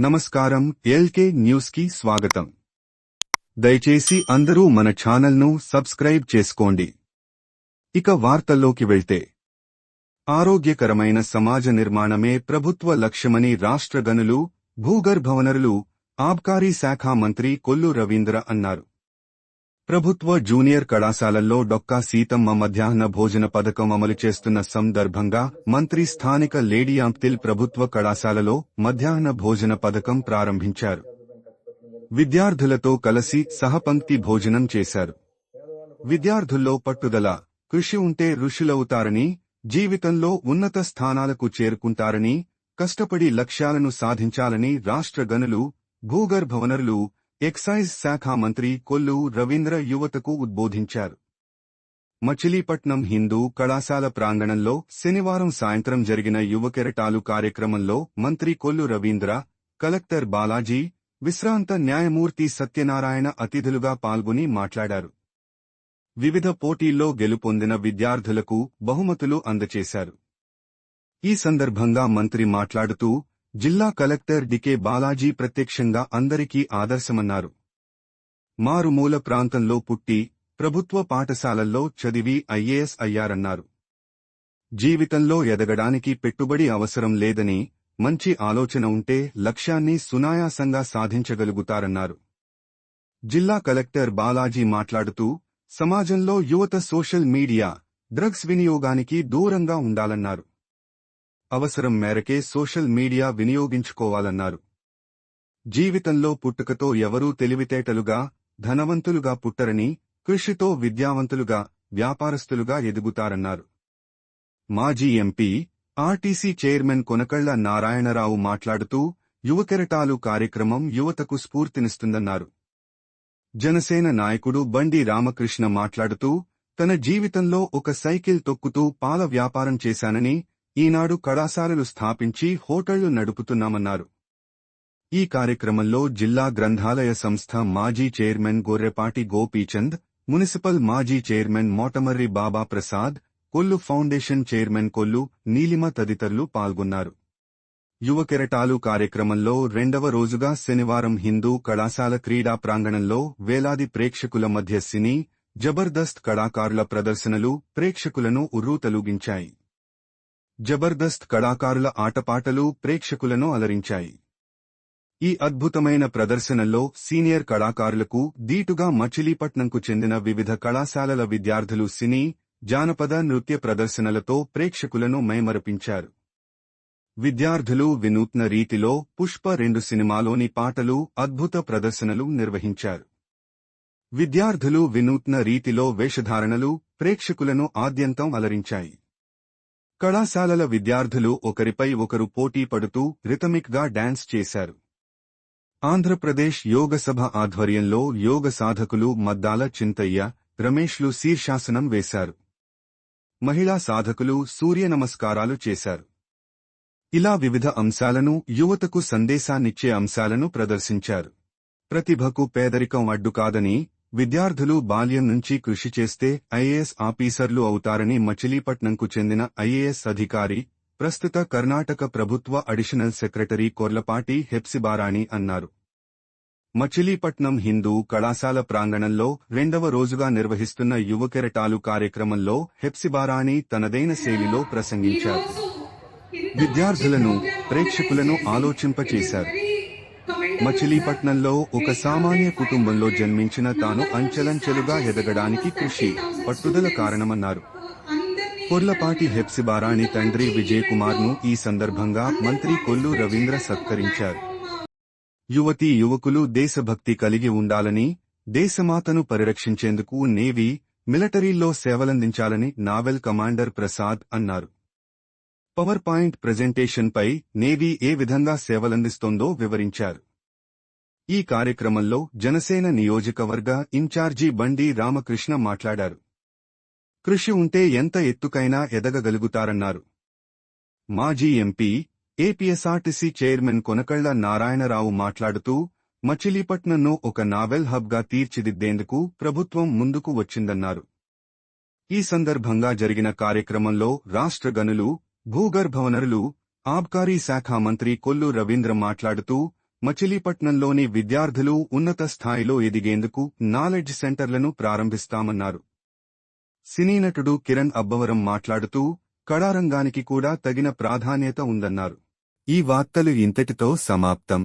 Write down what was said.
నమస్కారం ఎల్కే న్యూస్కి స్వాగతం. దయచేసి అందరూ మన ఛానల్ను సబ్స్క్రైబ్ చేసుకోండి. ఇక వార్తల్లోకి వెళ్తే. ఆరోగ్యకరమైన సమాజ నిర్మాణమే ప్రభుత్వ లక్ష్యమని రాష్ట్ర గనులు భూగర్భవనరులు ఆబ్కారీ శాఖ మంత్రి కొల్లు రవీంద్ర అన్నారు. ప్రభుత్వ జూనియర్ కళాశాలల్లో డొక్కా సీతమ్మ మధ్యాహ్న భోజన పథకం అమలు చేస్తున్న సందర్భంగా మంత్రి స్థానిక లేడియాంప్తిల్ ప్రభుత్వ కళాశాలలో మధ్యాహ్న భోజన పథకం ప్రారంభించారు. విద్యార్థులతో కలిసి సహపంక్తి భోజనం చేశారు. విద్యార్థుల్లో పట్టుదల కృషి ఉంటే ఋషులవుతారని జీవితంలో ఉన్నత స్థానాలకు చేరుకుంటారని కష్టపడి లక్ష్యాలను సాధించాలని రాష్ట్ర గనులు భూగర్భ వనరులు ఎక్సైజ్ శాఖ మంత్రి కొల్లు రవీంద్ర యువతకు ఉద్బోధించారు. మచిలీపట్నం హిందూ కళాశాల ప్రాంగణంలో శనివారం సాయంత్రం జరిగిన యువకెరటాలు కార్యక్రమంలో మంత్రి కొల్లు రవీంద్ర కలెక్టర్ బాలాజీ విశ్రాంత న్యాయమూర్తి సత్యనారాయణ అతిథులుగా పాల్గొని మాట్లాడారు. వివిధ పోటీల్లో గెలుపొందిన విద్యార్థులకు బహుమతులు అందచేశారు. ఈ సందర్భంగా మంత్రి మాట్లాడుతూ జిల్లా కలెక్టర్ డికే బాలాజీ ప్రత్యక్షంగా అందరికీ ఆదర్శమన్నారు. మారుమూల ప్రాంతంలో పుట్టి ప్రభుత్వ పాఠశాలల్లో చదివి ఐఏఎస్ అయ్యారన్నారు. జీవితంలో ఎదగడానికి పెట్టుబడి అవసరం లేదని మంచి ఆలోచన ఉంటే లక్ష్యాన్ని సునాయాసంగా సాధించగలుగుతారన్నారు. జిల్లా కలెక్టర్ బాలాజీ మాట్లాడుతూ సమాజంలో యువత సోషల్ మీడియా డ్రగ్స్ వినియోగానికి దూరంగా ఉండాలన్నారు. అవసరం మేరకే సోషల్ మీడియా వినియోగించుకోవాలన్నారు. జీవితంలో పుట్టుకతో ఎవరూ తెలివితేటలుగా ధనవంతులుగా పుట్టరని కృషితో విద్యావంతులుగా వ్యాపారస్తులుగా ఎదుగుతారన్నారు. మాజీ MP RTC chairman Konakalla Narayana Rao మాట్లాడుతూ యువకెరటాలు కార్యక్రమం యువతకు స్ఫూర్తినిస్తుందన్నారు. జనసేన నాయకుడు బండి రామకృష్ణ మాట్లాడుతూ తన జీవితంలో ఒక సైకిల్ తొక్కుతూ పాల వ్యాపారం చేశానని ఈనాడు కళాశాలలు స్థాపించి హోటళ్ళు నడుపుతున్నామన్నారు. ఈ కార్యక్రమంలో జిల్లా గ్రంథాలయ సంస్థ మాజీ చైర్మన్ గొర్రెపాటి గోపీచంద్ మున్సిపల్ మాజీ chairman Motamarri Baba Prasad Kollu foundation chairman Kollu Neelima తదితరులు పాల్గొన్నారు. యువ కెరటాలు కార్యక్రమంలో రెండవ రోజుగా శనివారం హిందూ కళాశాల క్రీడా ప్రాంగణంలో వేలాది ప్రేక్షకుల మధ్య సినీ జబర్దస్త్ కళాకారుల ప్రదర్శనలు ప్రేక్షకులను ఉర్రూతలుగించాయి. జబర్దస్త్ కళాకారుల ఆటపాటలు ప్రేక్షకులను అలరించాయి. ఈ అద్భుతమైన ప్రదర్శనల్లో సీనియర్ కళాకారులకు దీటుగా మచిలీపట్నంకు చెందిన వివిధ కళాశాలల విద్యార్థులు సినీ జానపద నృత్య ప్రదర్శనలతో ప్రేక్షకులను మైమరపించారు. విద్యార్థులు వినూత్న రీతిలో పుష్ప రెండు సినిమాలోని పాటలు అద్భుత ప్రదర్శనలు నిర్వహించారు. విద్యార్థులు వినూత్న రీతిలో వేషధారణలు ప్రేక్షకులను ఆద్యంతం అలరించాయి. కళాశాలల విద్యార్థులు ఒకరిపై ఒకరు పోటీ పడుతూ రితమిక్గా డాన్స్ చేశారు. ఆంధ్రప్రదేశ్ యోగసభ ఆధ్వర్యంలో యోగ సాధకులు మద్దాల చింతయ్య రమేష్లు శీర్షాసనం వేశారు. మహిళా సాధకులు సూర్య నమస్కారాలు చేశారు. ఇలా వివిధ అంశాలను యువతకు సందేశాన్నిచ్చే అంశాలను ప్రదర్శించారు. ప్రతిభకు పేదరికం అడ్డు కాదని విద్యార్థులు బాల్యం నుంచి కృషి చేస్తే ఐఏఎస్ ఆఫీసర్లు అవుతారని మచిలీపట్నంకు చెందిన ఐఏఎస్ అధికారి ప్రస్తుత కర్ణాటక ప్రభుత్వ అడిషనల్ సెక్రటరీ కొర్లపాటి హెప్సిబారాణి అన్నారు. మచిలీపట్నం హిందూ కళాశాల ప్రాంగణంలో రెండవ రోజుగా నిర్వహిస్తున్న యువకెరటాలు కార్యక్రమంలో హెప్సిబారాణి తనదైన శైలిలో ప్రసంగించారు. విద్యార్థులను ప్రేక్షకులను ఆలోచింపచేశారు. మచిలీపట్నంలో ఒక సామాన్య కుటుంబంలో జన్మించిన తాను అంచెలంచెలుగా ఎదగడానికి కృషి పట్టుదల కారణమన్నారు. పొర్లపాటి హెప్సిబారాణి తండ్రి విజయ్ కుమార్ను ఈ సందర్భంగా మంత్రి కొల్లు రవీంద్ర సత్కరించారు. యువతి యువకులు దేశభక్తి కలిగి ఉండాలని దేశమాతను పరిరక్షించేందుకు నేవీ మిలిటరీల్లో సేవలందించాలని నావెల్ కమాండర్ ప్రసాద్ అన్నారు. పవర్ పాయింట్ ప్రజెంటేషన్పై నేవీ ఏ విధంగా సేవలందిస్తోందో వివరించారు. ఈ కార్యక్రమంలో జనసేన నియోజకవర్గ ఇన్ఛార్జి బండి రామకృష్ణ మాట్లాడారు. కృషి ఉంటే ఎంత ఎత్తుకైనా ఎదగగలుగుతారన్నారు. మాజీ MP APSRTC chairman Konakalla Narayana Rao మాట్లాడుతూ మచిలీపట్నంను ఒక నావెల్ హబ్గా తీర్చిదిద్దేందుకు ప్రభుత్వం ముందుకు వచ్చిందన్నారు. ఈ సందర్భంగా జరిగిన కార్యక్రమంలో రాష్ట్ర గనులు భూగర్భవనరులు ఆబ్కారీ శాఖ మంత్రి కొల్లు రవీంద్ర మాట్లాడుతూ మచిలీపట్నంలోని విద్యార్థులు ఉన్నత స్థాయిలో ఎదిగేందుకు నాలెడ్జ్ సెంటర్లను ప్రారంభిస్తామన్నారు. సినీ నటుడు కిరణ్ అబ్బవరం మాట్లాడుతూ కళారంగానికి కూడా తగిన ప్రాధాన్యత ఉందన్నారు. ఈ వార్తలు ఇంతటితో సమాప్తం.